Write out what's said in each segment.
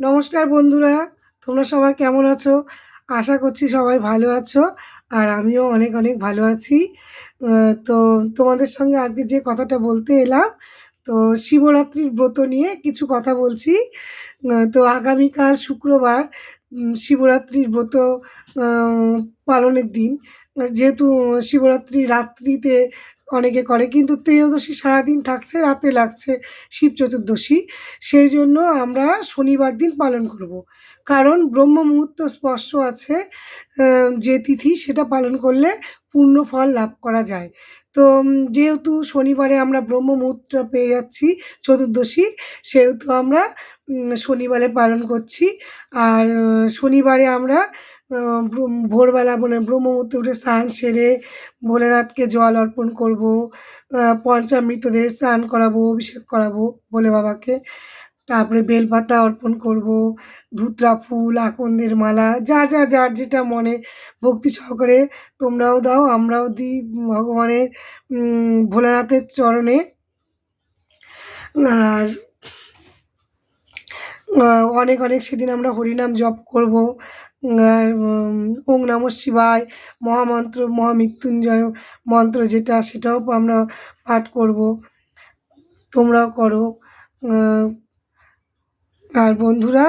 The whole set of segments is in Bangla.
নমস্কার বন্ধুরা, তোমরা সবাই কেমন আছো? আশা করছি সবাই ভালো আছো, আর আমিও অনেক অনেক ভালো আছি। তো তোমাদের সঙ্গে আজকে যে কথাটা বলতে এলাম, তো শিবরাত্রির ব্রত নিয়ে কিছু কথা বলছি। তো আগামীকাল শুক্রবার শিবরাত্রির ব্রত পালনের দিন। যেহেতু শিবরাত্রি রাত্রিতে অনেকে করে। কিন্তু ত্রয়োদশী সারাদিন থাকছে, রাতে লাগছে শিব চতুর্দশী। সেই জন্য আমরা শনিবার দিন পালন করব। কারণ ব্রহ্ম মুহূর্ত স্পর্শ আছে যে তিথি সেটা পালন করলে পূর্ণ ফল লাভ করা যায়। তো যেহেতু শনিবারে আমরা ব্রহ্ম মুহূর্ত পেয়ে যাচ্ছি চতুর্দশী, সেহেতু আমরা শনিবারে পালন করছি। আর শনিবারে আমরা ভোরবেলা মানে ব্রহ্ম মুহূর্তে উঠে স্নান সেরে ভোলেনাথকে জল অর্পণ করব পঞ্চামৃতদের স্নান করাবো, অভিষেক করাবো ভোলে বাবাকে। তারপরে বেলপাতা অর্পণ করব, ধুতরা ফুল, আকন্দের মালা, যা যা যার যেটা মনে ভক্তি সহকারে তোমরাও দাও, আমরাও দিই ভগবানের ভোলানাথের চরণে। আর অনেক অনেক সেদিন আমরা হরিনাম জপ করব ওং নম শিবায়, মহামন্ত্র, মহামৃত্যুঞ্জয় মন্ত্র যেটা, সেটাও আমরা পাঠ করব। তোমরাও করো। আর বন্ধুরা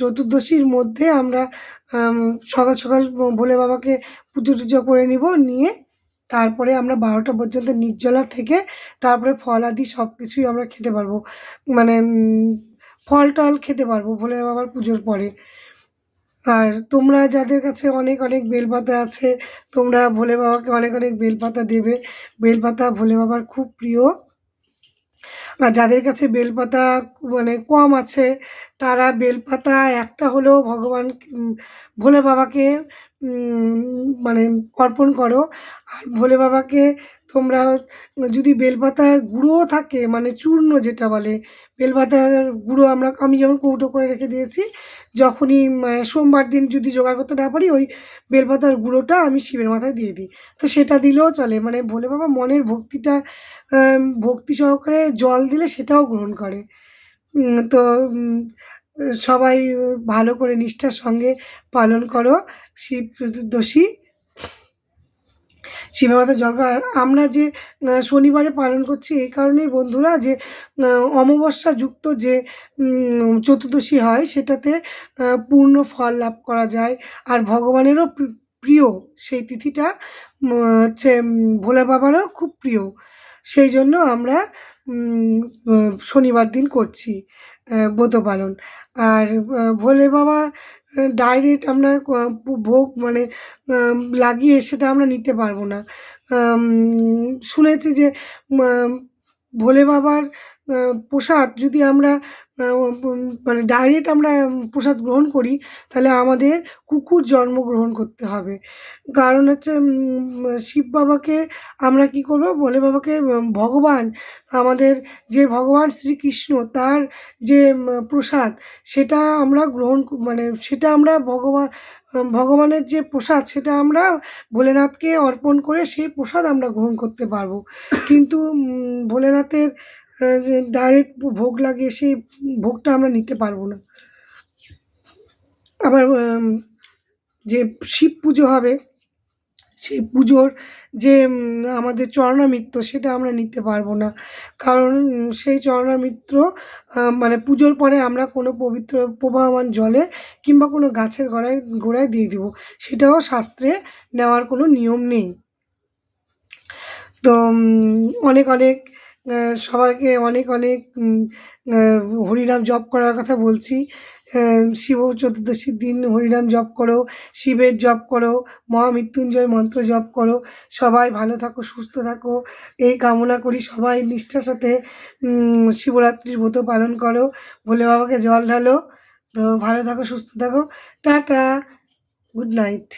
চতুর্দশীর মধ্যে আমরা সকাল সকাল ভোলে বাবাকে পুজো টুজো করে নিব, নিয়ে তারপরে আমরা বারোটা পর্যন্ত নির্জলা থেকে তারপরে ফল আদি সব কিছুই আমরা খেতে পারব। মানে ফল টল খেতে পারব ভোলে বাবার পুজোর পরে। আর তোমরা যাদের কাছে অনেক অনেক বেলপাতা আছে, তোমরা ভোলে বাবাকে অনেক অনেক বেলপাতা দেবে। বেলপাতা ভোলে বাবার খুব প্রিয়। আর যাদের কাছে বেলপাতা মানে কম আছে, তারা বেলপাতা একটা হলেও ভগবান ভোলে বাবাকে মানে অর্পণ করো। আর ভোলে বাবাকে তোমরা যদি বেলপাতার গুঁড়োও থাকে মানে চূর্ণ যেটা বলে, বেলপাতার গুঁড়ো আমরা, আমি যেমন কৌটো করে রেখে দিয়েছি, যখনই মানে সোমবার দিন যদি জোগাড় করতে না পারি, ওই বেলপাতার গুঁড়োটা আমি শিবের মাথায় দিয়ে দিই। তো সেটা দিলেও চলে মানে ভোলে বাবা মনের ভক্তিটা ভক্তি সহকারে জল দিলে সেটাও গ্রহণ করে। তো সবাই ভালো করে নিষ্ঠার সঙ্গে পালন করো, শিব চতুর্দশী শিবের মাথায় জল আমরা যে শনিবারে পালন করছি এই কারণেই বন্ধুরা যে অমাবস্যা যুক্ত যে চতুর্দশী হয়, সেটাতে পূর্ণ ফল লাভ করা যায়। আর ভগবানেরও প্রিয় সেই তিথিটা হচ্ছে ভোলে বাবারও খুব প্রিয়। সেই জন্য আমরা শনিবার দিন করছি ব্রত পালন। আর ভোলে বাবা ডাইরেক্ট আমরা ভোগ মানে লাগিয়ে সেটা আমরা নিতে পারব না। শুনেছি যে ভোলে বাবার প্রসাদ যদি আমরা মানে ডাইরেক্ট আমরা প্রসাদ গ্রহণ করি, তাহলে আমাদের কুকুর জন্মগ্রহণ করতে হবে। কারণ হচ্ছে শিব বাবাকে আমরা কি করব? ভোলে বাবাকে ভগবান, আমাদের যে ভগবান শ্রীকৃষ্ণ, তার যে প্রসাদ, সেটা আমরা গ্রহণ মানে সেটা আমরা ভগবান ভগবানের যে প্রসাদ, সেটা আমরা ভোলেনাথকে অর্পণ করে সেই প্রসাদ আমরা গ্রহণ করতে পারব। কিন্তু ভোলেনাথের ডাইরেক্ট ভোগ লাগিয়ে সেই ভোগটা আমরা নিতে পারব না। আবার যে শিব পুজো হবে, সেই পুজোর যে আমাদের চরণামিত্র সেটা আমরা নিতে পারব না। কারণ সেই চরণামিত্র মানে পুজোর পরে আমরা কোনো পবিত্র প্রবাহমান জলে কিংবা কোনো গাছের গোড়ায় গোড়ায় দিয়ে দেবো। সেটাও শাস্ত্রে নেওয়ার কোনো নিয়ম নেই। তো অনেক অনেক সবাইকে অনেক অনেক হরিনাম জপ করার কথা বলছি। শিব চতুর্দশীর দিন হরিনাম জপ করো, শিবের জপ করো, মহামৃত্যুঞ্জয় মন্ত্র জপ করো। সবাই ভালো থাকো, সুস্থ থাকো। এই কামনা করি সবাই নিষ্ঠার সাথে শিবরাত্রির ব্রত পালন করো। ভোলে বাবাকে জল ঢালো। তো ভালো থাকো, সুস্থ থাকো। টাটা। Good night.